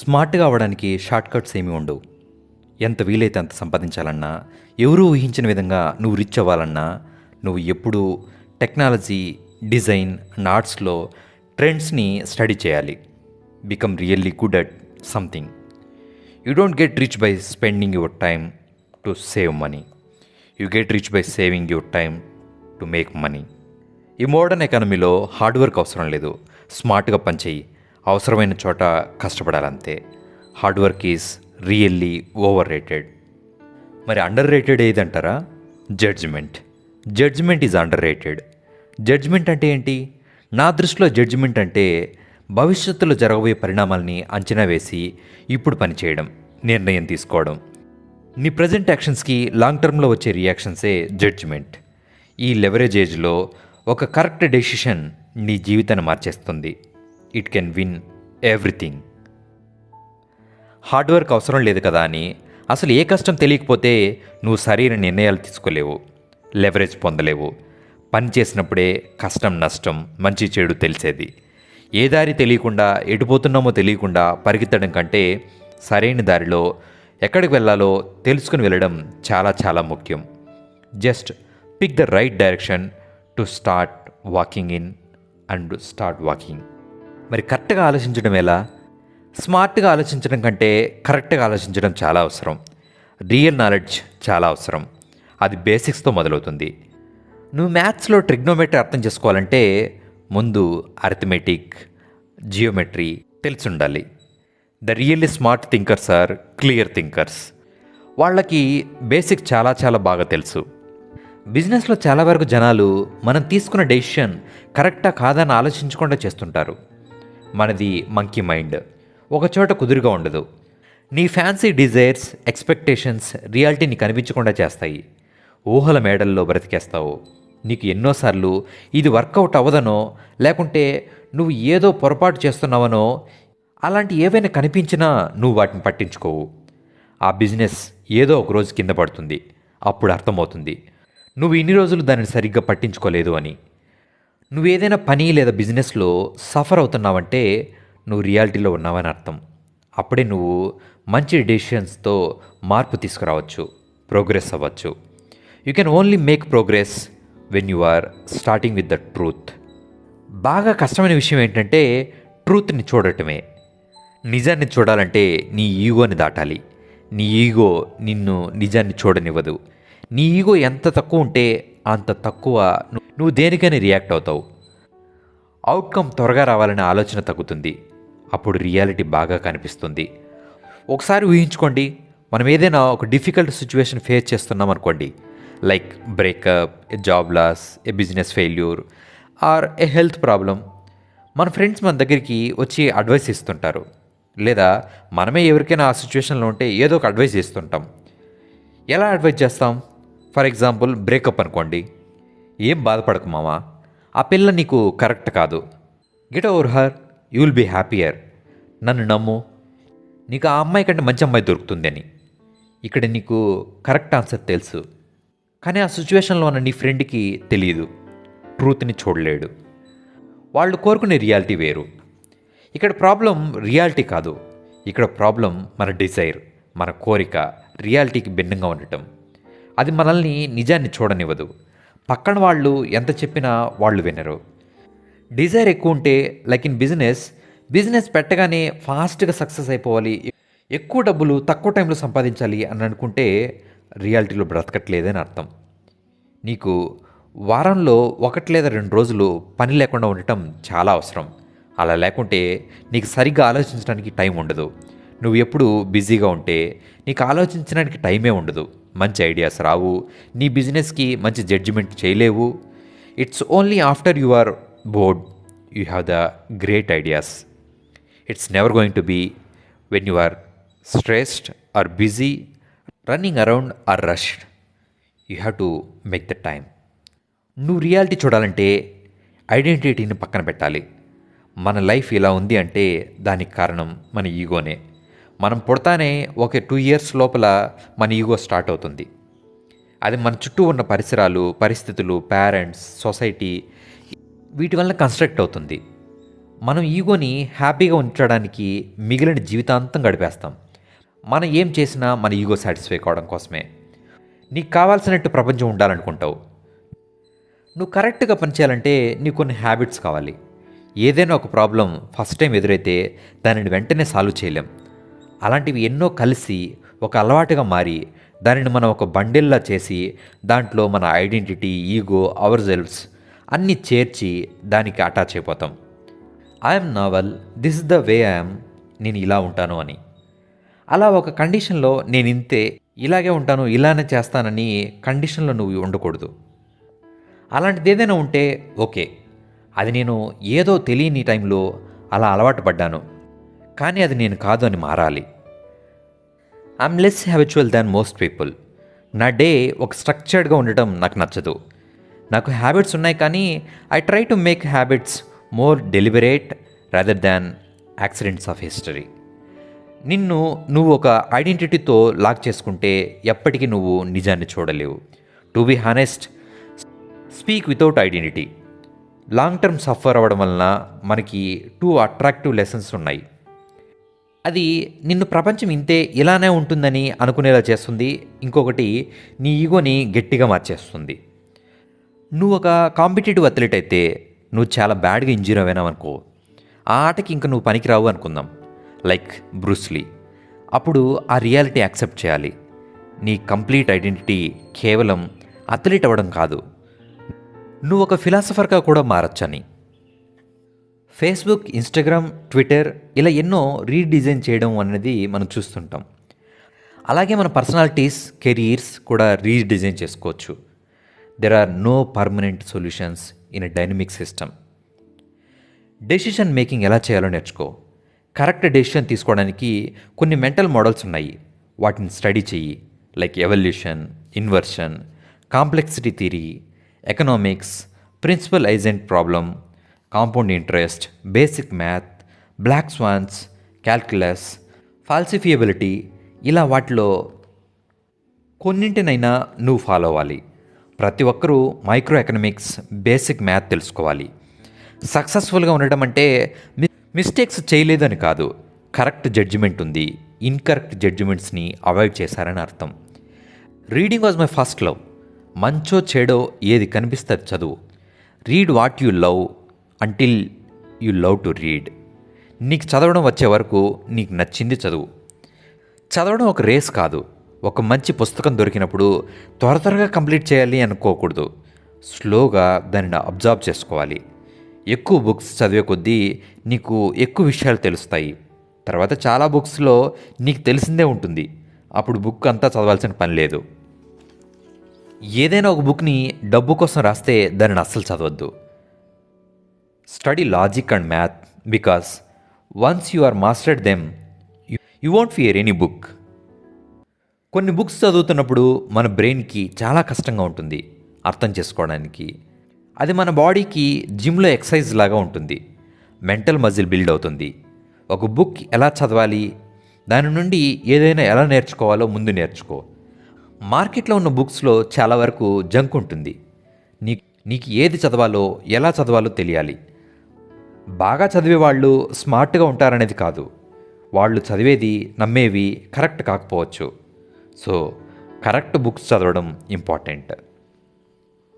స్మార్ట్గా అవ్వడానికి షార్ట్కట్స్ ఏమీ ఉండవు. ఎంత వీలైతే అంత సంపాదించాలన్నా ఎవరూ ఊహించిన విధంగా నువ్వు రిచ్ అవ్వాలన్నా నువ్వు ఎప్పుడూ టెక్నాలజీ డిజైన్ అండ్ ఆర్ట్స్లో ట్రెండ్స్ని స్టడీ చేయాలి. Become really good at something. You don't get rich by spending your time to save money. You get rich by saving your time to make money. ఈ modern ఎకానమీలో hard work అవసరం లేదు. స్మార్ట్గా పనిచేయి. అవసరమైన చోట కష్టపడాలంతే. Hard work is really over rated మరి under rated ఏదంటారా? Judgement. Judgement is under rated judgement అంటే ఏంటి? నా దృష్టిలో జడ్జిమెంట్ అంటే భవిష్యత్తులో జరగబోయే పరిణామాల్ని అంచనా వేసి ఇప్పుడు పనిచేయడం నిర్ణయం తీసుకోవడం. నీ ప్రజెంట్ యాక్షన్స్కి లాంగ్ టర్మ్లో వచ్చే రియాక్షన్సే జడ్జిమెంట్. ఈ లెవరేజ్ ఏజ్లో ఒక కరెక్ట్ డెసిషన్ నీ జీవితాన్ని మార్చేస్తుంది. It can win everything. Hard work అవసరం లేదు కదా అని అసలు ఏ కష్టం తెలియకపోతే నువ్వు సరైన నిర్ణయాలు తీసుకోలేవు లెవరేజ్ పొందలేవు. పని చేసినప్పుడే కష్టం నష్టం మంచి చెడు తెలిసేది. ఏ దారి తెలియకుండా ఎటుపోతున్నామో తెలియకుండా పరిగెత్తడం కంటే సరైన దారిలో ఎక్కడికి వెళ్ళాలో తెలుసుకుని వెళ్ళడం చాలా చాలా ముఖ్యం. Just pick the right direction to start walking in and start walking మరి కరెక్ట్గా ఆలోచించడం ఎలా? స్మార్ట్గా ఆలోచించడం కంటే కరెక్ట్గా ఆలోచించడం చాలా అవసరం. రియల్ నాలెడ్జ్ చాలా అవసరం. అది బేసిక్స్తో మొదలవుతుంది. నువ్వు మ్యాథ్స్లో ట్రిగ్నోమెట్రీ అర్థం చేసుకోవాలంటే ముందు అర్థమెటిక్ జియోమెట్రీ తెలిసి ఉండాలి the really smart thinkers are clear thinkers. వాళ్ళకి బేసిక్ చాలా చాలా బాగా తెలుసు. బిజినెస్లో చాలా వరకు జనాలు మనం తీసుకున్న డెసిషన్ కరెక్టా కాదని ఆలోచించకుండా చేస్తుంటారు. మనది మంకీ మైండ్ ఒక చోట కుదురుగా ఉండదు. నీ ఫ్యాన్సీ డిజైర్స్ ఎక్స్పెక్టేషన్స్ రియాలిటీని కనిపించకుండా చేస్తాయి. ఊహల మేడల్లో బ్రతికేస్తావు. నీకు ఎన్నోసార్లు ఇది వర్కౌట్ అవ్వదనో లేకుంటే నువ్వు ఏదో పొరపాటు చేస్తున్నావనో అలాంటి ఏవైనా కనిపించినా నువ్వు వాటిని పట్టించుకోవు. ఆ బిజినెస్ ఏదో ఒక రోజు కింద పడుతుంది. అప్పుడు అర్థమవుతుంది. నువ్వు ఇన్ని రోజులు దానిని సరిగ్గా పట్టించుకోలేదు అని. నువ్వు ఏదైనా పని లేదా బిజినెస్లో సఫర్ అవుతున్నావంటే నువ్వు రియాలిటీలో ఉన్నావని అర్థం. అప్పుడే నువ్వు మంచి డెసిషన్స్తో మార్పు తీసుకురావచ్చు ప్రోగ్రెస్ అవ్వచ్చు. You can only make progress when you are starting with the truth. బాగా కష్టమైన విషయం ఏంటంటే ట్రూత్ని చూడటమే. నిజాన్ని చూడాలంటే నీ ఈగోని దాటాలి. నీ ఈగో నిన్ను నిజాన్ని చూడనివ్వదు. నీ ఈగో ఎంత తక్కువ ఉంటే అంత తక్కువ నువ్వు దేనికైనా రియాక్ట్ అవుతావు? అవుట్కమ్ త్వరగా రావాలనే ఆలోచన తగ్గుతుంది. అప్పుడు రియాలిటీ బాగా కనిపిస్తుంది. ఒకసారి ఊహించుకోండి మనం ఏదైనా ఒక డిఫికల్ట్ సిచ్యువేషన్ ఫేస్ చేస్తున్నాం అనుకోండి. Like breakup a job loss a business failure or a health problem మన ఫ్రెండ్స్ మన దగ్గరికి వచ్చి అడ్వైస్ ఇస్తుంటారు. లేదా మనమే ఎవరికైనా ఆ సిచ్యువేషన్లో ఉంటే ఏదో ఒక అడ్వైస్ ఇస్తుంటాం. ఎలా అడ్వైస్ చేస్తాం? ఫర్ ఎగ్జాంపుల్ బ్రేకప్ అనుకోండి. ఏం బాధపడకు మామా ఆ పిల్ల నీకు కరెక్ట్ కాదు. Get over her you will be happier నన్ను నమ్ము. నీకు ఆ అమ్మాయి కంటే మంచి అమ్మాయి దొరుకుతుంది అని ఇక్కడ నీకు కరెక్ట్ ఆన్సర్ తెలుసు. కానీ ఆ సిచ్యువేషన్లో ఉన్న నీ ఫ్రెండ్కి తెలియదు ట్రూత్ని చూడలేడు. వాళ్ళు కోరుకునే రియాలిటీ వేరు. ఇక్కడ ప్రాబ్లం రియాలిటీ కాదు. ఇక్కడ ప్రాబ్లం మన డిజైర్ మన కోరిక రియాలిటీకి భిన్నంగా ఉండటం. అది మనల్ని నిజాన్ని చూడనివ్వదు. పక్కన వాళ్ళు ఎంత చెప్పినా వాళ్ళు వినరు. డిజైర్ ఎక్కువ ఉంటే లైక్ ఇన్ బిజినెస్ బిజినెస్ పెట్టగానే ఫాస్ట్గా సక్సెస్ అయిపోవాలి. ఎక్కువ డబ్బులు తక్కువ టైంలో సంపాదించాలి అని అనుకుంటే రియాలిటీలో బ్రతకట్లేదని అర్థం. నీకు వారంలో ఒకటి లేదా రెండు రోజులు పని లేకుండా ఉండటం చాలా అవసరం. అలా లేకుంటే నీకు సరిగ్గా ఆలోచించడానికి టైం ఉండదు. నువ్వు ఎప్పుడు బిజీగా ఉంటే నీకు ఆలోచించడానికి టైమే ఉండదు. మంచి ఐడియాస్ రావు. నీ బిజినెస్కి మంచి జడ్జిమెంట్ చేయలేవు. It's only after you are bored you have the great ideas. It's never going to be when you are stressed or busy running around or rushed. You have to make the time నువ్వు reality చూడాలంటే ఐడెంటిటీని పక్కన పెట్టాలి. మన life ఇలా ఉంది అంటే దానికి కారణం మన ఈగోనే. మనం పుడతానే ఒక టూ ఇయర్స్ లోపల మన ఈగో స్టార్ట్ అవుతుంది. అది మన చుట్టూ ఉన్న పరిసరాలు పరిస్థితులు పేరెంట్స్ సొసైటీ వీటి వల్ల కన్స్ట్రక్ట్ అవుతుంది. మనం ఈగోని హ్యాపీగా ఉంచడానికి మిగిలిన జీవితాంతం గడిపేస్తాం. మనం ఏం చేసినా మన ఈగో సాటిస్ఫై కావడం కోసమే. నీకు కావాల్సినట్టు ప్రపంచం ఉండాలనుకుంటావు. నువ్వు కరెక్ట్గా పనిచేయాలంటే నీకు కొన్ని హ్యాబిట్స్ కావాలి. ఏదైనా ఒక ప్రాబ్లం ఫస్ట్ టైం ఎదురైతే దానిని వెంటనే సాల్వ్ చేయలేం. అలాంటివి ఎన్నో కలిసి ఒక అలవాటుగా మారి దానిని మనం ఒక బండిల్లా చేసి దాంట్లో మన ఐడెంటిటీ ఈగో అవర్ సెల్ఫ్స్ అన్నీ చేర్చి దానికి అటాచ్ అయిపోతాం. I'm Naval this is the way I'm నేను ఇలా ఉంటాను అని. అలా ఒక కండిషన్లో నేను ఇంతే ఇలాగే ఉంటాను ఇలానే చేస్తానని కండిషన్లో నువ్వు ఉండకూడదు. అలాంటిది ఏదైనా ఉంటే ఓకే. అది నేను ఏదో తెలియని టైంలో అలా అలవాటు పడ్డాను. కానీ అది నేను కాదు అని మారాలి. I'm less habitual than most people నా డే ఒక స్ట్రక్చర్డ్గా ఉండటం నాకు నచ్చదు. నాకు హ్యాబిట్స్ ఉన్నాయి కానీ I try to make habits more deliberate rather than accidents of history నిన్ను నువ్వు ఒక ఐడెంటిటీతో లాక్ చేసుకుంటే ఎప్పటికీ నువ్వు నిజాన్ని చూడలేవు. To be honest speak without identity long term suffer అవ్వడం వలన మనకి టూ అట్రాక్టివ్ లెసన్స్ ఉన్నాయి. అది నిన్ను ప్రపంచం ఇంతే ఇలానే ఉంటుందని అనుకునేలా చేస్తుంది. ఇంకొకటి నీ ఈగోని గట్టిగా మార్చేస్తుంది. నువ్వు ఒక కాంపిటేటివ్ అథ్లెట్ అయితే నువ్వు చాలా బ్యాడ్గా ఇంజూర్ అయినావనుకో ఆ ఆటకి ఇంకా నువ్వు పనికిరావు అనుకుందాం. లైక్ బ్రూస్లీ అప్పుడు ఆ రియాలిటీ యాక్సెప్ట్ చేయాలి. నీ కంప్లీట్ ఐడెంటిటీ కేవలం అథ్లెట్ అవ్వడం కాదు. నువ్వు ఒక ఫిలాసఫర్గా కూడా మారచ్చని. ఫేస్బుక్ ఇన్స్టాగ్రామ్ ట్విట్టర్ ఇలా ఎన్నో రీడిజైన్ చేయడం అనేది మనం చూస్తుంటాం. అలాగే మన పర్సనాలిటీస్ కెరీర్స్ కూడా రీడిజైన్ చేసుకోవచ్చు. There are no permanent solutions in a dynamic system decision making ఎలా చేయాలో నేర్చుకో. కరెక్ట్ డెసిషన్ తీసుకోవడానికి కొన్ని మెంటల్ మోడల్స్ ఉన్నాయి. వాటిని స్టడీ చెయ్యి. Like evolution inversion complexity theory economics principal agent problem compound interest basic math black swans calculus falsifiability ఇలా వాటిలో కొన్నింటినైనా నువ్వు ఫాలో అవ్వాలి. ప్రతి ఒక్కరూ మైక్రో ఎకనామిక్స్ బేసిక్ మ్యాథ్ తెలుసుకోవాలి సక్సెస్ఫుల్గా ఉండడం అంటే మిస్టేక్స్ చేయలేదని కాదు కరెక్ట్ జడ్జిమెంట్ ఉంది ఇన్కరెక్ట్ జడ్జిమెంట్స్ని అవాయిడ్ చేశారని అర్థం. Reading was my first love మంచో చెడో ఏది కనిపిస్తుంది చదువు. Read what you love until you love to read నీకు చదవడం వచ్చే వరకు నీకు నచ్చింది చదువు. చదవడం ఒక రేస్ కాదు. ఒక మంచి పుస్తకం దొరికినప్పుడు త్వర త్వరగా కంప్లీట్ చేయాలి అనుకోకూడదు. స్లోగా దానిని అబ్జర్వ్ చేసుకోవాలి. ఎక్కువ బుక్స్ చదివే కొద్దీ నీకు ఎక్కువ విషయాలు తెలుస్తాయి. తర్వాత చాలా బుక్స్లో నీకు తెలిసిందే ఉంటుంది. అప్పుడు బుక్ అంతా చదవాల్సిన పని లేదు. ఏదైనా ఒక బుక్ని డబ్బు కోసం రాస్తే దానిని అస్సలు చదవద్దు. Study logic and math because once you are mastered them you want fear any book కొన్ని బుక్స్ చదువుతున్నప్పుడు మన బ్రెయిన్కి చాలా కష్టంగా ఉంటుంది అర్థం చేసుకోవడానికి. అది మన బాడీకి జిమ్లో ఎక్సర్సైజ్ లాగా ఉంటుంది. మెంటల్ మజిల్ బిల్డ్ అవుతుంది. ఒక బుక్ ఎలా చదవాలి? దాని నుండి ఏదైనా ఎలా నేర్చుకోవాలో ముందు నేర్చుకో. మార్కెట్లో ఉన్న బుక్స్లో చాలా వరకు జంక్ ఉంటుంది. నీ నీకు ఏది చదవాలో ఎలా చదవాలో తెలియాలి. బాగా చదివే వాళ్ళు స్మార్ట్గా ఉంటారనేది కాదు. వాళ్ళు చదివేది నమ్మేవి కరెక్ట్ కాకపోవచ్చు. సో కరెక్ట్ బుక్స్ చదవడం ఇంపార్టెంట్.